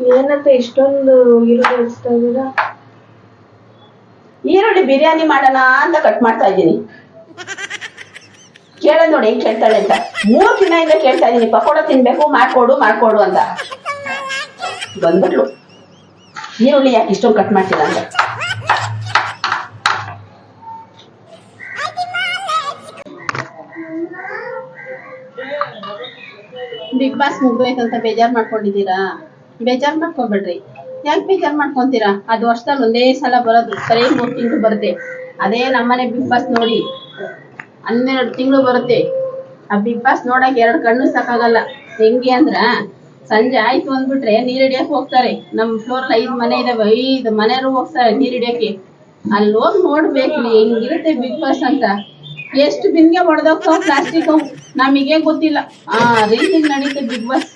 ಏನಂತ ಇಷ್ಟೊಂದು ಈರುಳ್ಳಿ ಹಚ್ತಾ ಇದ್ದೀರಾ ಈರುಳ್ಳಿ ಬಿರಿಯಾನಿ ಮಾಡೋಣ ಅಂತ ಕಟ್ ಮಾಡ್ತಾ ಇದ್ದೀನಿ. ಕೇಳ ನೋಡಿ ಹೆಂಗ್ ಕೇಳ್ತಾಳೆ ಅಂತ. ಮೂರ್ ದಿನದಿಂದ ಕೇಳ್ತಾ ಇದೀನಿ ಪಕೋಡ ತಿನ್ಬೇಕು, ಮಾಡ್ಕೊಡು ಮಾಡ್ಕೊಡು ಅಂತ. ಬಂದ್ಬಿಟ್ಲು. ಈರುಳ್ಳಿ ಯಾಕೆ ಇಷ್ಟೊಂದು ಕಟ್ ಮಾಡ್ತೀರಾ ಅಂತ. ಬಿಗ್ ಬಾಸ್ ಮುಗ್ಬೇಕಂತ ಬೇಜಾರ್ ಮಾಡ್ಕೊಂಡಿದ್ದೀರಾ? ಬೇಜಾರ್ ಮಾಡ್ಕೊಬೇಡ್ರಿ. ಯಾಕೆ ಬೇಜಾರ್ ಮಾಡ್ಕೊಂತೀರಾ? ಅದು ವರ್ಷದಲ್ಲಿ ಒಂದೇ ಸಲ ಬರೋದು, ಸರಿ ಮೂರ್ ತಿಂಗಳು ಬರುತ್ತೆ. ಅದೇ ನಮ್ಮನೆ ಬಿಗ್ ಬಾಸ್ ನೋಡಿ. ಹನ್ನೆರಡು ತಿಂಗಳು ಬರುತ್ತೆ. ಆ ಬಿಗ್ ಬಾಸ್ ನೋಡಕ್ ಎರಡು ಕಣ್ಣು ಸಾಕಾಗಲ್ಲ. ಹೆಂಗೆ ಅಂದ್ರ, ಸಂಜೆ ಆಯ್ತು ಅಂದ್ಬಿಟ್ರೆ ನೀರ್ ಹಿಡಿಯಕ್ ಹೋಗ್ತಾರೆ. ನಮ್ ಫ್ಲೋರ್ ಐದ್ ಮನೆ ಇದಾವೆ, ಐದು ಮನೆಯವರು ಹೋಗ್ತಾರೆ ನೀರ್ ಹಿಡಿಯಕ್ಕೆ. ಅಲ್ಲಿ ಹೋಗಿ ನೋಡ್ಬೇಕ್ರಿ ಹೆಂಗಿರುತ್ತೆ ಬಿಗ್ ಬಾಸ್ ಅಂತ. ಎಷ್ಟು ಬಿನ್ಗೆ ಹೊಡೆದೋಗ್ತಾವ ಪ್ಲಾಸ್ಟಿಕ್ ನಮಗೆ ಗೊತ್ತಿಲ್ಲ. ಆ ರೀತಿ ನಡೀತೆ ಬಿಗ್ ಬಾಸ್.